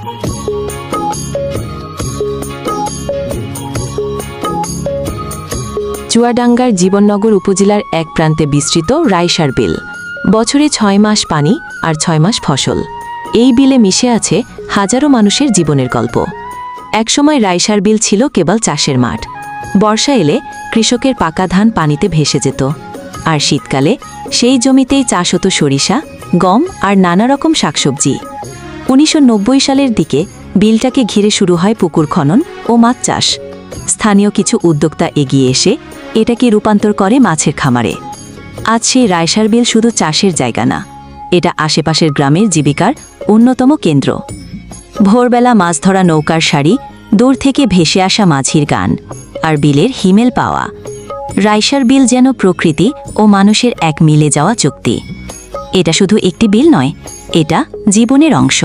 চুয়াডাঙ্গার জীবননগর উপজেলার এক প্রান্তে বিস্তৃত রাইসার বিল। বছরে ছয় মাস পানি আর ছয় মাস ফসল। এই বিলে মিশে আছে হাজারো মানুষের জীবনের গল্প। একসময় রাইসার বিল ছিল কেবল চাষের মাঠ। বর্ষা এলে কৃষকের পাকা ধান পানিতে ভেসে যেত। আর শীতকালে সেই জমিতেই চাষ হতো সরিষা, গম আর নানা রকম শাকসবজি। উনিশশো নব্বই সালের দিকে বিলটাকে ঘিরে শুরু হয় পুকুর খনন ও মাছ চাষ। স্থানীয় কিছু উদ্যোক্তা এগিয়ে এসে এটাকে রূপান্তর করে মাছের খামারে। আজ সেই রায়সার বিল শুধু চাষের জায়গা না, এটা আশেপাশের গ্রামের জীবিকার অন্যতম কেন্দ্র। ভোরবেলা মাছ ধরা নৌকার সারি, দূর থেকে ভেসে আসা মাঝির গান আর বিলের হিমেল পাওয়া। রাইসার বিল যেন প্রকৃতি ও মানুষের এক মিলে যাওয়া চুক্তি। এটা শুধু একটি বিল নয় এটা জীবনের অংশ।